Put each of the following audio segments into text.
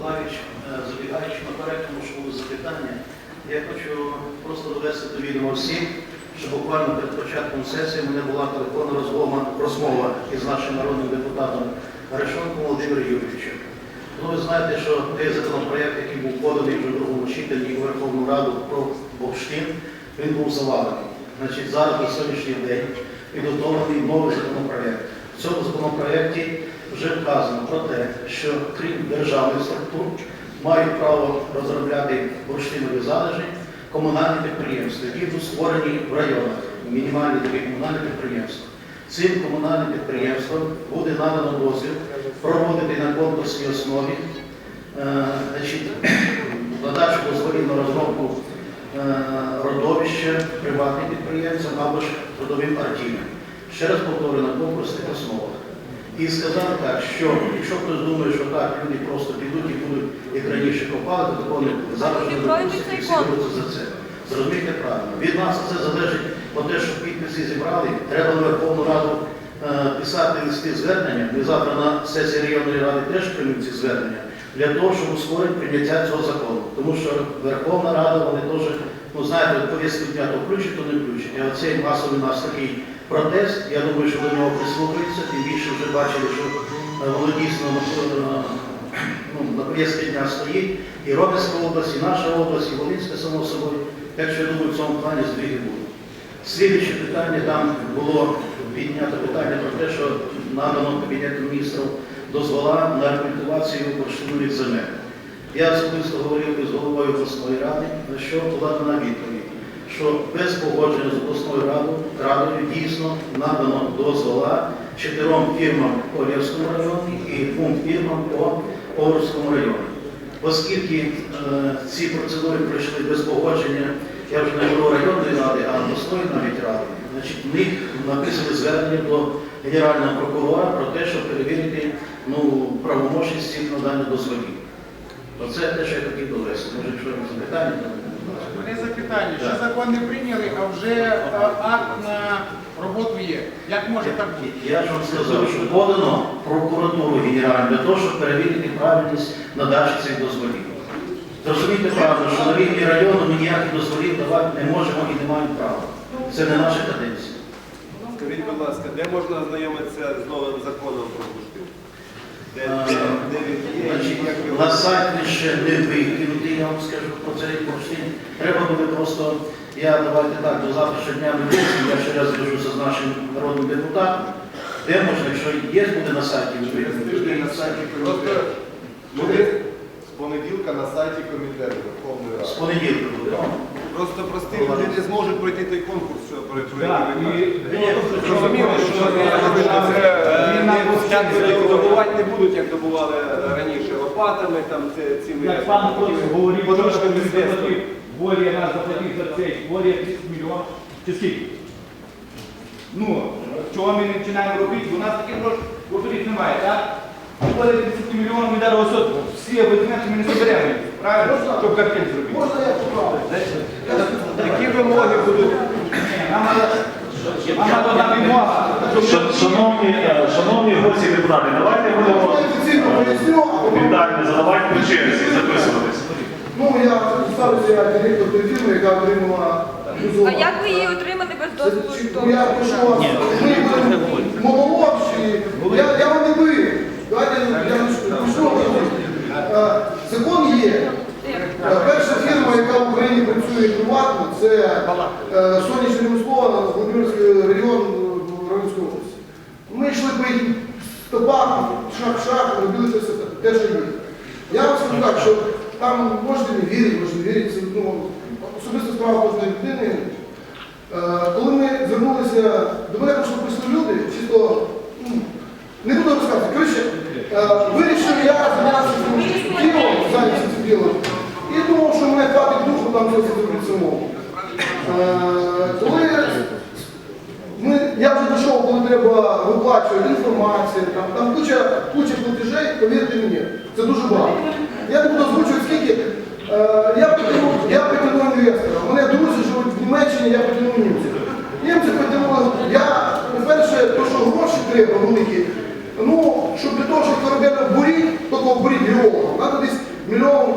Миколаївич, е, забігаючи наперед, тому що були запитання, я хочу просто довести до відома всім, що буквально перед початком сесії в мене була телефонна розмова, розмова із нашим народним депутатом Арешонком Володимиром Юрійовичем. Ну, ви знаєте, що той законопроект, який був поданий вже в другому читанні у Верховну Раду про Бовштин, він був завалений. Значить, зараз на сьогоднішній день підготовлений новий законопроект. В цьому законопроекті вже вказано про те, що крім державних структур мають право розробляти бурштинові залежі комунальні підприємства, які будуть створені в районах, мінімальні такі комунальні підприємства. Цим комунальним підприємствам буде надано дозвіл проводити на конкурсній основі е, надачу дозволів на розробку е, родовища приватним підприємцям або ж трудовим партіям. Ще раз повторюю, на конкурсних основах. І сказав так, що якщо хтось думає, що так, люди просто підуть і будуть, як раніше копали, то такого не буде. Зараз Відкройте і всі беруться за це. Зрозумійте правильно. Від нас це залежить от те, що підписи зібрали. Треба на Верховну Раду е, писати листи звернення. Ми завтра на сесії районної ради теж приймемо ці звернення для того, щоб ускорити прийняття цього закону. Тому що Верховна Рада, вони теж, ну знаєте, повістку дня то включить, то не включить. А оцей масовий нас такий протест, я думаю, що до нього прислухаються, тим більше вже бачили, що е, воно дійсно е, ну, на повістці дня стоїть. І Ромська область, і наша область, і Волинська, само собою. Так що я думаю, в цьому плані здвиги будуть. Слідуюче питання там було піднято питання про те, що надано Кабінету міністрів дозвола на рекультивацію бурштинових земель. Я особисто говорив із головою обласної ради, на що була дана відповідь, що без погодження з обласною радою, радою дійсно надано дозвола чотирьом фірмам по Лєвському районі і двом фірмам по Овруцькому районі. Оскільки е, ці процедури пройшли без погодження, я вже не говорю районної ради, а обласної навіть ради, значить, в них написали звернення до Генерального прокурора про те, щоб перевірити ну, правомочність цих надання дозволів. Оце те, що я хотів довести. Може, якщо є запитання, то будь запитання, ще закон не прийняли, а вже акт на роботу є. Як може так бути? Я ж вам сказав, що подано прокуратуру генеральну для того, щоб перевірити правильність надачі цих дозволів. Зрозумійте правильно, що на рівні району ми ніяких дозволів давати не можемо і не маємо права. Це не наша каденція. Скажіть, будь ласка, де можна ознайомитися з новим законом про бурштин? Де, де, де він є, на сайт він ще не викинутий, я вам скажу про цей бурштин. Треба буде просто, я давайте так, до завтрашнього дня вирішую, я ще раз зв'яжуся з нашим народним депутатом. Де можна, якщо є, буде на сайті, тоді на сайті буде з понеділка на сайті комітету Верховної з понеділка буде. Просто прості люди не зможуть пройти той конкурс, що і кажете. зрозуміло, що Е, не- добувати не будуть, як добували раніше лопатами, там цими як пан Коцик говорив, що він мистецтва. заплатив, Боря нас заплатив за цей, Боря 30 мільйонів, чи скільки? Ну, чого ми не починаємо робити? У нас таких грошей грошей немає, так? Боря 30 мільйонів, ми зараз ось от всі абонементи ми не зберемо, їх, правильно? Щоб картин зробити. Можна я Які вимоги будуть? Нам треба, нам треба одна вимога, Шановні, е, шановні гості депутати, давайте будемо е, Віталій, задавати по черзі, записуватись. Ну, я ставлюся як директор тієї фірми, яка отримала А як ви її отримали без дозволу? Я прошу вас, ми будемо монолог, чи... Я, я вам не бив. Давайте я почну. Е, Закон є. Перша фірма, яка в Україні працює приватно, це сонячне ремесло, Володимирський регіон. Ми йшли їх стопах, шаг в шаг, робили це все те, що є. Я вам скажу так, що там можете не вірити, можете не вірити, ну, особиста справа кожної людини. Е, Коли ми звернулися, до мене прийшли прийшли люди, чисто, ну, не буду розказувати, коротше, е, вирішив я ділом, зайнятися цим ділом, і думав, що мене хватить духу там все зробити самому. Е, Коли ми, я вже дійшов, коли треба інформацію, там, там куча, куча платежей, повірте мені, це дуже багато. Я не буду озвучувати скільки. Е, я потягнув, я потягнув інвестора. У мене друзі живуть в Німеччині, я потягнув німців. Німці потягнули, я, по-перше, то, що гроші треба великі, ну, щоб для того, щоб буріть, тільки буріть геолога. миллионов. Надо десь миллион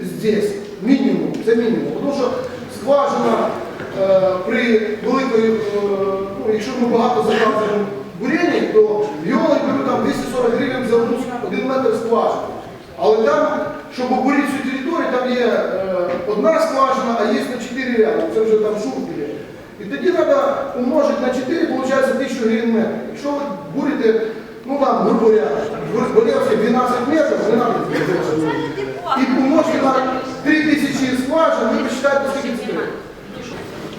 здесь, мінімум, це мінімум. Тому що скважина е, при великої, е, ну, якщо ми багато заказуємо буріння, то геологи беруть там 240 гривень за один метр скважини. Але там, щоб обурити цю територію, там є е, одна скважина, а є на 4 рядом. Це вже там шурки. І тоді треба умножити на 4, виходить 1000 гривень метр. Якщо ви бурите, ну там, грубо говоря, Боревське 12 метрів, не треба і умножити на 3000 скважин, ви посчитаєте, скільки це.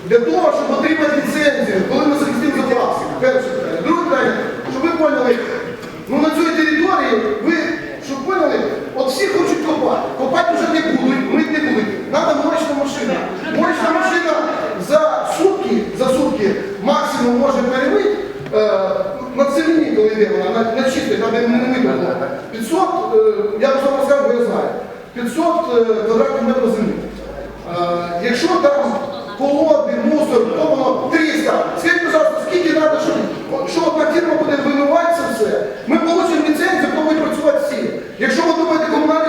Для того, щоб отримати ліцензію, коли ми захистимо запаси, перше питання. Друге питання, щоб ви поняли, ну на цій території ви, щоб поняли, от всі хочуть копати. Копати вже не будуть, мить не будуть. Треба моечна машина. Моечна машина за сутки, за сутки максимум може перемити, е, на целині, коли йде вона, на, на чисто, там не видно було. 500, е, я вам сам розкажу, бо я знаю, 500 е, квадратних метрів землі. Якщо там колоди, мусор, то воно 300. Скажіть, пожалуйста, скільки треба, щоб, що одна фірма буде вимивати це все? Ми получимо ліцензію, то будуть працювати всі. Якщо ви думаєте комунальне